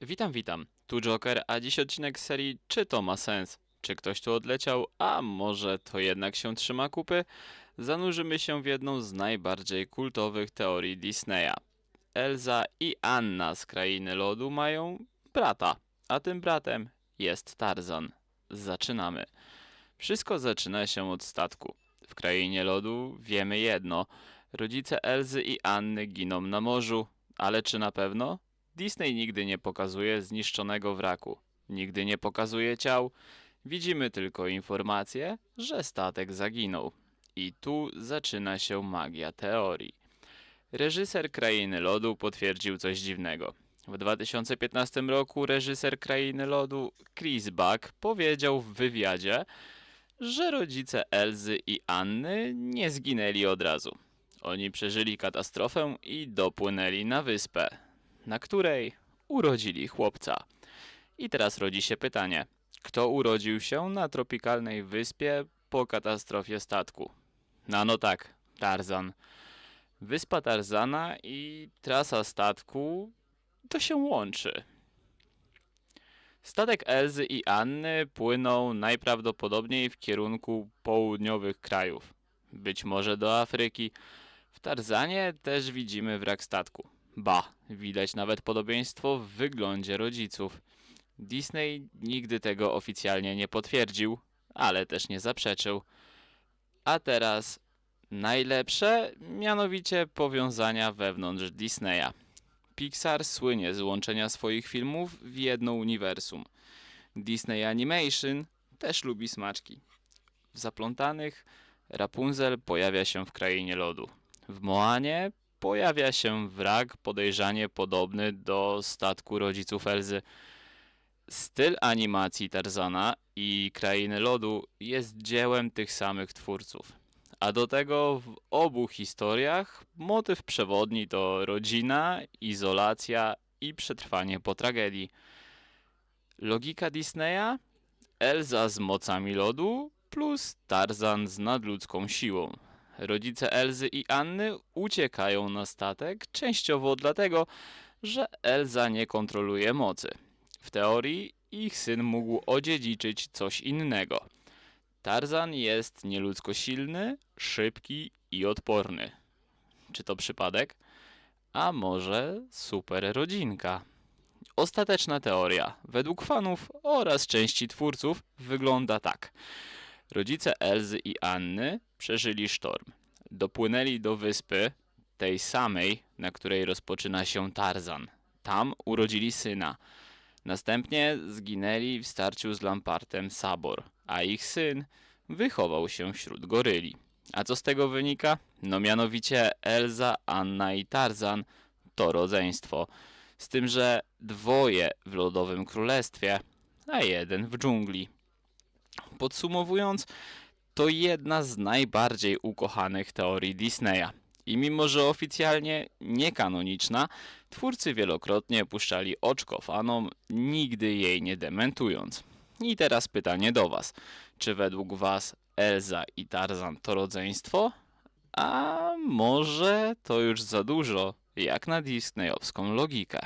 Witam, witam. Tu Joker, a dziś odcinek serii Czy to ma sens? Czy ktoś tu odleciał, a może to jednak się trzyma kupy? Zanurzymy się w jedną z najbardziej kultowych teorii Disneya. Elza i Anna z Krainy Lodu mają brata, a tym bratem jest Tarzan. Zaczynamy. Wszystko zaczyna się od statku. W Krainie Lodu wiemy jedno. Rodzice Elzy i Anny giną na morzu, ale czy na pewno? Disney nigdy nie pokazuje zniszczonego wraku, nigdy nie pokazuje ciał, widzimy tylko informację, że statek zaginął. I tu zaczyna się magia teorii. Reżyser Krainy Lodu potwierdził coś dziwnego. W 2015 roku reżyser Krainy Lodu Chris Buck powiedział w wywiadzie, że rodzice Elzy i Anny nie zginęli od razu. Oni przeżyli katastrofę i dopłynęli na wyspę na której urodzili chłopca. I teraz rodzi się pytanie: kto urodził się na tropikalnej wyspie po katastrofie statku? No, no tak, Tarzan. Wyspa Tarzana i trasa statku to się łączy. Statek Elzy i Anny płyną najprawdopodobniej w kierunku południowych krajów, być może do Afryki. W Tarzanie też widzimy wrak statku. Ba, widać nawet podobieństwo w wyglądzie rodziców. Disney nigdy tego oficjalnie nie potwierdził, ale też nie zaprzeczył. A teraz najlepsze, mianowicie powiązania wewnątrz Disneya. Pixar słynie z łączenia swoich filmów w jedno uniwersum. Disney Animation też lubi smaczki. W Zaplątanych Rapunzel pojawia się w Krainie Lodu. W Moanie pojawia się wrak podejrzanie podobny do statku rodziców Elzy. Styl animacji Tarzana i Krainy Lodu jest dziełem tych samych twórców. A do tego w obu historiach motyw przewodni to rodzina, izolacja i przetrwanie po tragedii. Logika Disneya? Elza z mocami lodu plus Tarzan z nadludzką siłą. Rodzice Elzy i Anny uciekają na statek, częściowo dlatego, że Elza nie kontroluje mocy. W teorii ich syn mógł odziedziczyć coś innego. Tarzan jest nieludzko silny, szybki i odporny. Czy to przypadek? A może super rodzinka? Ostateczna teoria, według fanów oraz części twórców, wygląda tak. Rodzice Elzy i Anny przeżyli sztorm. Dopłynęli do wyspy, tej samej, na której rozpoczyna się Tarzan. Tam urodzili syna. Następnie zginęli w starciu z Lampartem Sabor, a ich syn wychował się wśród goryli. A co z tego wynika? No mianowicie Elza, Anna i Tarzan to rodzeństwo. Z tym, że dwoje w Lodowym Królestwie, a jeden w dżungli. Podsumowując, to jedna z najbardziej ukochanych teorii Disneya. I mimo, że oficjalnie niekanoniczna, twórcy wielokrotnie puszczali oczko fanom, nigdy jej nie dementując. I teraz pytanie do Was. Czy według Was Elza i Tarzan to rodzeństwo? A może to już za dużo, jak na disneyowską logikę?